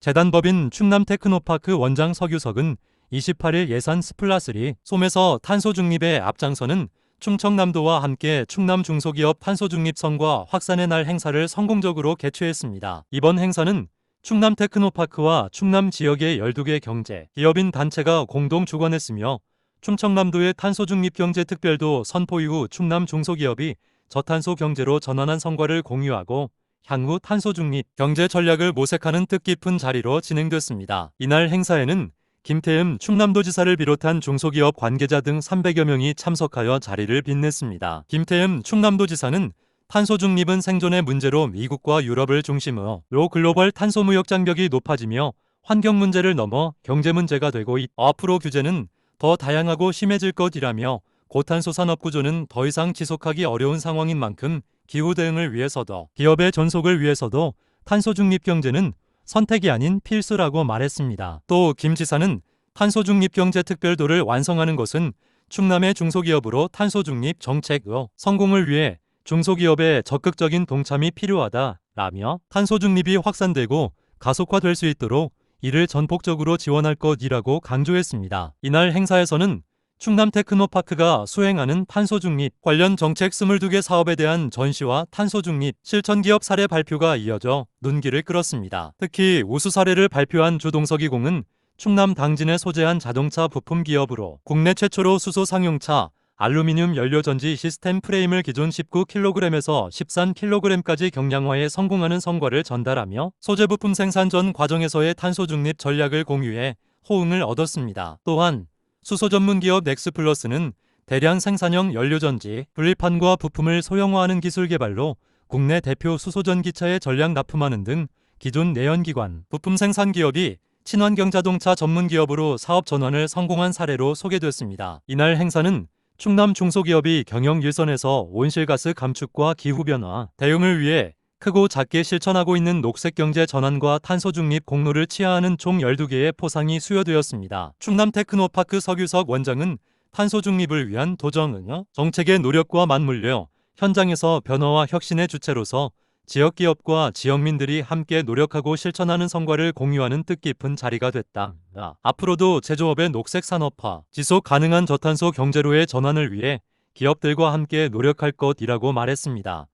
재단법인 충남테크노파크 원장 서규석은 28일 예산 스플라3 솜에서 탄소 중립에 앞장서는 충청남도와 함께 충남 중소기업 탄소 중립성과 확산의 날 행사를 성공적으로 개최했습니다. 이번 행사는 충남 테크노파크와 충남 지역의 12개 경제, 기업인 단체가 공동 주관했으며 충청남도의 탄소 중립 경제 특별도 선포 이후 충남 중소기업이 저탄소 경제로 전환한 성과를 공유하고 향후 탄소 중립 경제 전략을 모색하는 뜻깊은 자리로 진행됐습니다. 이날 행사에는 김태흠 충남도지사를 비롯한 중소기업 관계자 등 300여 명이 참석하여 자리를 빛냈습니다. 김태흠 충남도지사는 탄소 중립은 생존의 문제로 미국과 유럽을 중심으로 글로벌 탄소 무역 장벽이 높아지며 환경 문제를 넘어 경제 문제가 되고 있. 앞으로 규제는 더 다양하고 심해질 것이라며 고탄소 산업 구조는 더 이상 지속하기 어려운 상황인 만큼 기후 대응을 위해서도 기업의 존속을 위해서도 탄소 중립 경제는 선택이 아닌 필수라고 말했습니다. 또 김 지사는 탄소 중립 경제 특별도를 완성하는 것은 충남의 중소기업으로 탄소 중립 정책의 성공을 위해 중소기업의 적극적인 동참이 필요하다라며 탄소 중립이 확산되고 가속화될 수 있도록 이를 전폭적으로 지원할 것이라고 강조했습니다. 이날 행사에서는 충남 테크노파크가 수행하는 탄소 중립 관련 정책 22개 사업에 대한 전시와 탄소 중립 실천 기업 사례 발표가 이어져 눈길을 끌었습니다. 특히 우수 사례를 발표한 주동석이공은 충남 당진에 소재한 자동차 부품 기업으로 국내 최초로 수소 상용차 알루미늄 연료 전지 시스템 프레임을 기존 19kg에서 13kg까지 경량화에 성공하는 성과를 전달하며 소재 부품 생산 전 과정에서의 탄소 중립 전략을 공유해 호응을 얻었습니다. 또한 수소 전문 기업 넥스플러스는 대량 생산형 연료전지, 분리판과 부품을 소형화하는 기술 개발로 국내 대표 수소전 기차에 전량 납품하는 등 기존 내연기관, 부품 생산 기업이 친환경 자동차 전문 기업으로 사업 전환을 성공한 사례로 소개됐습니다. 이날 행사는 충남 중소기업이 경영 일선에서 온실가스 감축과 기후변화 대응을 위해 크고 작게 실천하고 있는 녹색경제 전환과 탄소 중립 공로를 치하하는 총 12개의 포상이 수여되었습니다. 충남 테크노파크 서규석 원장은 탄소 중립을 위한 도정응 정책의 노력과 맞물려 현장에서 변화와 혁신의 주체로서 지역 기업과 지역민들이 함께 노력하고 실천하는 성과를 공유하는 뜻깊은 자리가 됐다. 앞으로도 제조업의 녹색 산업화, 지속 가능한 저탄소 경제로의 전환을 위해 기업들과 함께 노력할 것이라고 말했습니다.